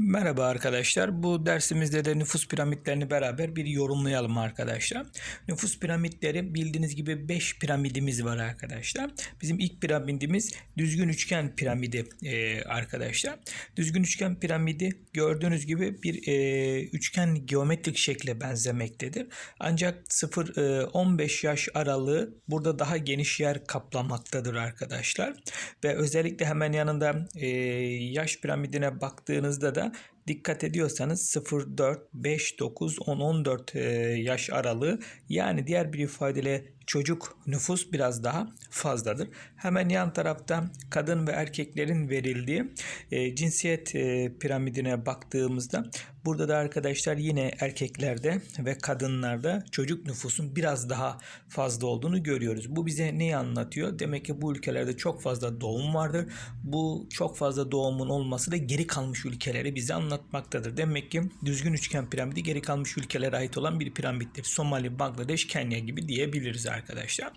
Merhaba arkadaşlar. Bu dersimizde de nüfus piramitlerini beraber bir yorumlayalım arkadaşlar. Nüfus piramitleri bildiğiniz gibi 5 piramidimiz var arkadaşlar. Bizim ilk piramidimiz düzgün üçgen piramidi e, arkadaşlar. Düzgün üçgen piramidi gördüğünüz gibi bir e, üçgen geometrik şekle benzemektedir. Ancak 0-15 yaş aralığı burada daha geniş yer kaplamaktadır arkadaşlar. Ve özellikle hemen yanında e, yaş piramidine baktığınızda da dikkat ediyorsanız 0, 4, 5, 9, 10, 14 e, yaş aralığı. Yani diğer bir ifadeyle çocuk nüfus biraz daha fazladır. Hemen yan tarafta kadın ve erkeklerin verildiği e, cinsiyet e, piramidine baktığımızda burada da arkadaşlar yine erkeklerde ve kadınlarda çocuk nüfusun biraz daha fazla olduğunu görüyoruz. Bu bize neyi anlatıyor? Demek ki bu ülkelerde çok fazla doğum vardır. Bu çok fazla doğumun olması da geri kalmış ülkeleri bize anlatmaktadır. Demek ki düzgün üçgen piramidi geri kalmış ülkelere ait olan bir piramittir. Somali, Bangladeş, Kenya gibi diyebiliriz arkadaşlar.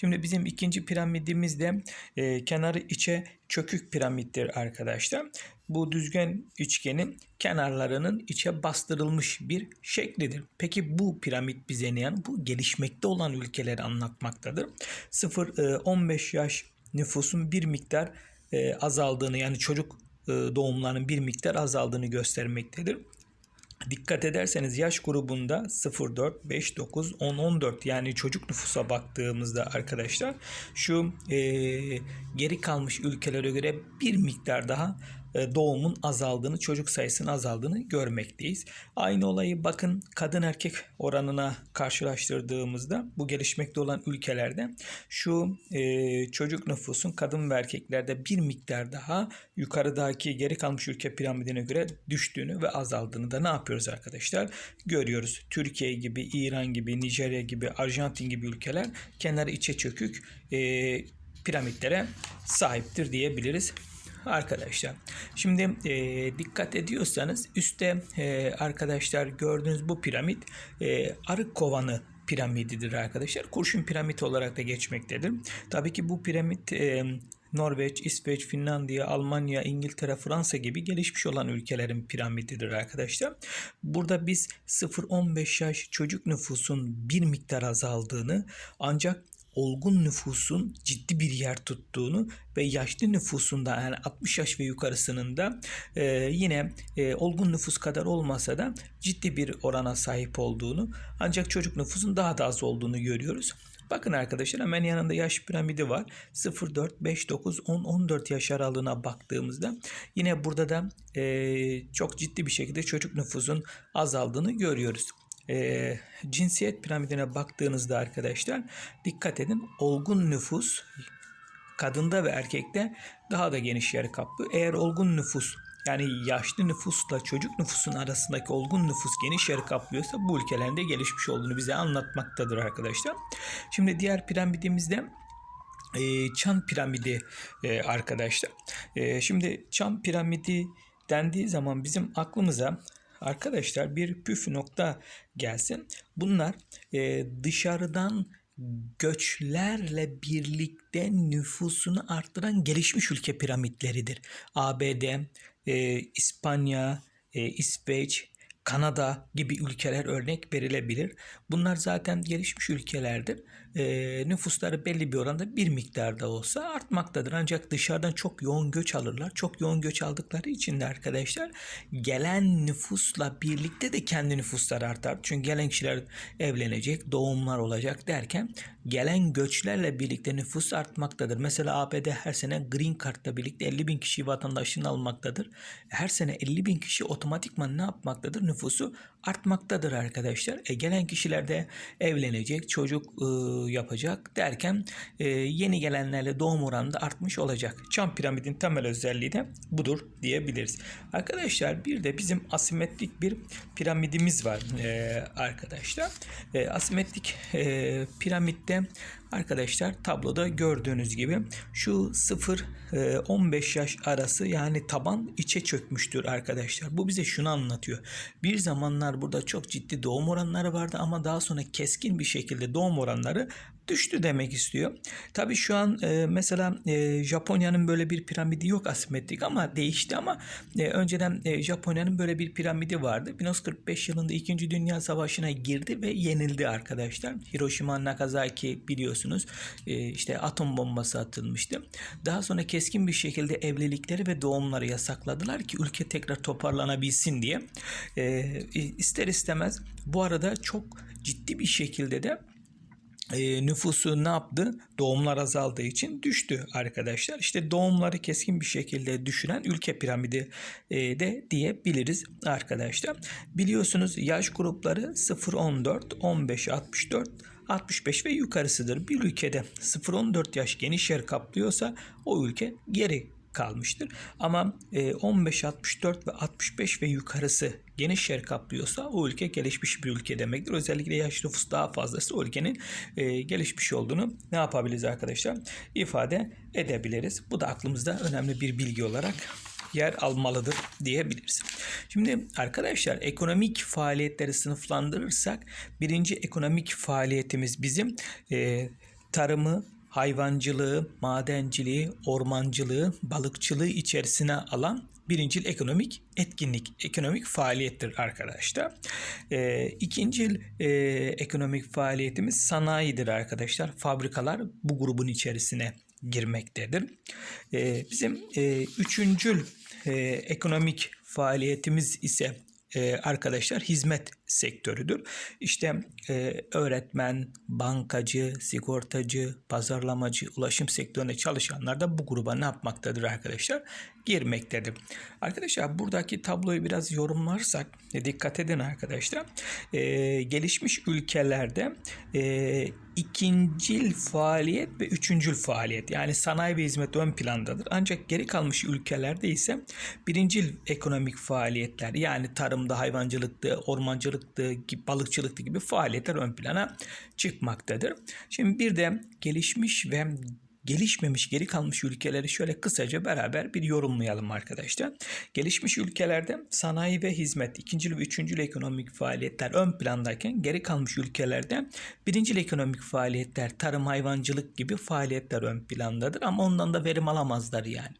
Şimdi bizim ikinci piramidimiz de e, kenarı içe çökük piramittir arkadaşlar. Bu düzgün üçgenin kenarlarının içe bastırılmış bir şeklidir. Peki bu piramit bize ne yani? Bu gelişmekte olan ülkeleri anlatmaktadır. 0-15 yaş nüfusun bir miktar e, azaldığını yani çocuk e, doğumlarının bir miktar azaldığını göstermektedir. Dikkat ederseniz yaş grubunda 0, 4, 5, 9, 10, 14 yani çocuk nüfusa baktığımızda arkadaşlar şu e, geri kalmış ülkelere göre bir miktar daha doğumun azaldığını, çocuk sayısının azaldığını görmekteyiz. Aynı olayı bakın kadın erkek oranına karşılaştırdığımızda bu gelişmekte olan ülkelerde şu e, çocuk nüfusun kadın ve erkeklerde bir miktar daha yukarıdaki geri kalmış ülke piramidine göre düştüğünü ve azaldığını da ne yapıyoruz arkadaşlar? Görüyoruz. Türkiye gibi, İran gibi, Nijerya gibi, Arjantin gibi ülkeler kenarı içe çökük e, piramitlere sahiptir diyebiliriz arkadaşlar. Şimdi e, dikkat ediyorsanız üstte e, arkadaşlar gördüğünüz bu piramit e, arık kovanı piramididir arkadaşlar. Kurşun piramit olarak da geçmektedir. Tabii ki bu piramit e, Norveç, İsveç, Finlandiya, Almanya, İngiltere, Fransa gibi gelişmiş olan ülkelerin piramididir arkadaşlar. Burada biz 0-15 yaş çocuk nüfusun bir miktar azaldığını ancak olgun nüfusun ciddi bir yer tuttuğunu ve yaşlı nüfusunda yani 60 yaş ve yukarısının da e, yine e, olgun nüfus kadar olmasa da ciddi bir orana sahip olduğunu ancak çocuk nüfusun daha da az olduğunu görüyoruz. Bakın arkadaşlar hemen yanında yaş piramidi var. 0, 4, 5, 9, 10, 14 yaş aralığına baktığımızda yine burada da e, çok ciddi bir şekilde çocuk nüfusun azaldığını görüyoruz e, cinsiyet piramidine baktığınızda arkadaşlar dikkat edin olgun nüfus kadında ve erkekte daha da geniş yer kaplıyor. Eğer olgun nüfus yani yaşlı nüfusla çocuk nüfusun arasındaki olgun nüfus geniş yer kaplıyorsa bu ülkelerin de gelişmiş olduğunu bize anlatmaktadır arkadaşlar. Şimdi diğer piramidimizde e, Çan piramidi e, arkadaşlar. E, şimdi Çan piramidi dendiği zaman bizim aklımıza arkadaşlar bir püf nokta gelsin. Bunlar e, dışarıdan göçlerle birlikte nüfusunu arttıran gelişmiş ülke piramitleridir. ABD, e, İspanya, e, İsveç, Kanada gibi ülkeler örnek verilebilir. Bunlar zaten gelişmiş ülkelerdir. E, nüfusları belli bir oranda bir miktarda olsa artmaktadır. Ancak dışarıdan çok yoğun göç alırlar. Çok yoğun göç aldıkları için de arkadaşlar gelen nüfusla birlikte de kendi nüfusları artar. Çünkü gelen kişiler evlenecek, doğumlar olacak derken gelen göçlerle birlikte nüfus artmaktadır. Mesela ABD her sene Green Card'la birlikte 50 bin kişi vatandaşını almaktadır. Her sene 50 bin kişi otomatikman ne yapmaktadır? Nüfusu artmaktadır arkadaşlar. E, gelen kişiler de evlenecek, çocuk e, yapacak derken e, yeni gelenlerle doğum oranı da artmış olacak. Çam piramidin temel özelliği de budur diyebiliriz. Arkadaşlar bir de bizim asimetrik bir piramidimiz var e, arkadaşlar. E, asimetrik e, piramitte arkadaşlar tabloda gördüğünüz gibi şu 0-15 yaş arası yani taban içe çökmüştür arkadaşlar. Bu bize şunu anlatıyor. Bir zamanlar burada çok ciddi doğum oranları vardı ama daha sonra keskin bir şekilde doğum oranları düştü demek istiyor. Tabii şu an e, mesela e, Japonya'nın böyle bir piramidi yok asimetrik ama değişti ama e, önceden e, Japonya'nın böyle bir piramidi vardı. 1945 yılında 2. Dünya Savaşı'na girdi ve yenildi arkadaşlar. Hiroşima Nagasaki biliyorsunuz e, işte atom bombası atılmıştı. Daha sonra keskin bir şekilde evlilikleri ve doğumları yasakladılar ki ülke tekrar toparlanabilsin diye. E, ister istemez bu arada çok ciddi bir şekilde de e, nüfusu ne yaptı? Doğumlar azaldığı için düştü arkadaşlar. İşte doğumları keskin bir şekilde düşüren ülke piramidi e, de diyebiliriz arkadaşlar. Biliyorsunuz yaş grupları 0-14, 15-64, 65 ve yukarısıdır. Bir ülkede 0-14 yaş geniş yer kaplıyorsa o ülke geri kalmıştır. Ama e, 15-64 ve 65 ve yukarısı geniş yer kaplıyorsa o ülke gelişmiş bir ülke demektir. Özellikle yaş nüfus daha fazlası o ülkenin e, gelişmiş olduğunu ne yapabiliriz arkadaşlar? İfade edebiliriz. Bu da aklımızda önemli bir bilgi olarak yer almalıdır diyebiliriz. Şimdi arkadaşlar ekonomik faaliyetleri sınıflandırırsak birinci ekonomik faaliyetimiz bizim e, tarımı, hayvancılığı, madenciliği, ormancılığı, balıkçılığı içerisine alan birincil ekonomik etkinlik, ekonomik faaliyettir arkadaşlar. E, ikincil e, ekonomik faaliyetimiz sanayidir arkadaşlar. Fabrikalar bu grubun içerisine girmektedir. E, bizim e, üçüncül e, ekonomik faaliyetimiz ise e, arkadaşlar hizmet sektörüdür. İşte e, öğretmen, bankacı, sigortacı, pazarlamacı, ulaşım sektöründe çalışanlar da bu gruba ne yapmaktadır arkadaşlar? Girmektedir. Arkadaşlar buradaki tabloyu biraz yorumlarsak e, dikkat edin arkadaşlar. E, gelişmiş ülkelerde e, ikincil faaliyet ve üçüncül faaliyet yani sanayi ve hizmet ön plandadır. Ancak geri kalmış ülkelerde ise birincil ekonomik faaliyetler yani tarımda, hayvancılıkta, ormancılıkta, balıkçılıkta gibi faaliyetler ön plana çıkmaktadır. Şimdi bir de gelişmiş ve gelişmemiş geri kalmış ülkeleri şöyle kısaca beraber bir yorumlayalım arkadaşlar. Gelişmiş ülkelerde sanayi ve hizmet ikinci ve üçüncü ekonomik faaliyetler ön plandayken geri kalmış ülkelerde birinci ekonomik faaliyetler tarım hayvancılık gibi faaliyetler ön plandadır ama ondan da verim alamazlar yani.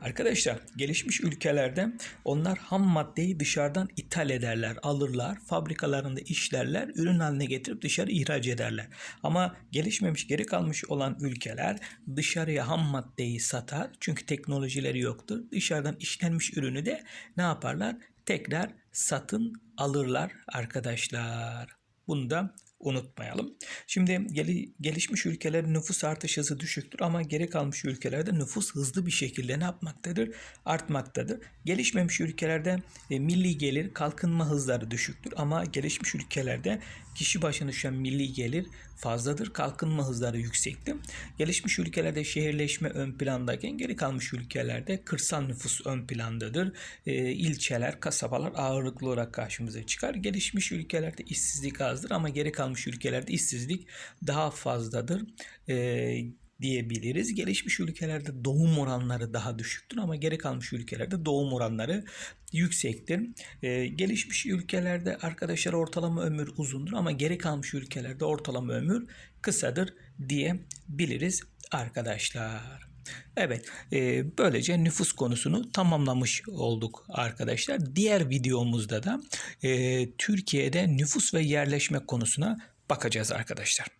Arkadaşlar gelişmiş ülkelerde onlar ham maddeyi dışarıdan ithal ederler, alırlar, fabrikalarında işlerler, ürün haline getirip dışarı ihraç ederler. Ama gelişmemiş, geri kalmış olan ülkeler dışarıya ham maddeyi satar çünkü teknolojileri yoktur. Dışarıdan işlenmiş ürünü de ne yaparlar? Tekrar satın alırlar arkadaşlar. Bunu da unutmayalım. Şimdi gel gelişmiş ülkelerin nüfus artış hızı düşüktür ama geri kalmış ülkelerde nüfus hızlı bir şekilde ne yapmaktadır? Artmaktadır. Gelişmemiş ülkelerde e, milli gelir kalkınma hızları düşüktür ama gelişmiş ülkelerde kişi başına düşen milli gelir fazladır. Kalkınma hızları yüksektir. Gelişmiş ülkelerde şehirleşme ön plandayken geri kalmış ülkelerde kırsal nüfus ön plandadır. E, ilçeler, kasabalar ağırlıklı olarak karşımıza çıkar. Gelişmiş ülkelerde işsizlik azdır ama geri kalmış ülkelerde işsizlik daha fazladır. E, diyebiliriz. Gelişmiş ülkelerde doğum oranları daha düşüktür ama geri kalmış ülkelerde doğum oranları yüksektir. Ee, gelişmiş ülkelerde arkadaşlar ortalama ömür uzundur ama geri kalmış ülkelerde ortalama ömür kısadır diyebiliriz arkadaşlar. Evet, e, böylece nüfus konusunu tamamlamış olduk arkadaşlar. Diğer videomuzda da e, Türkiye'de nüfus ve yerleşme konusuna bakacağız arkadaşlar.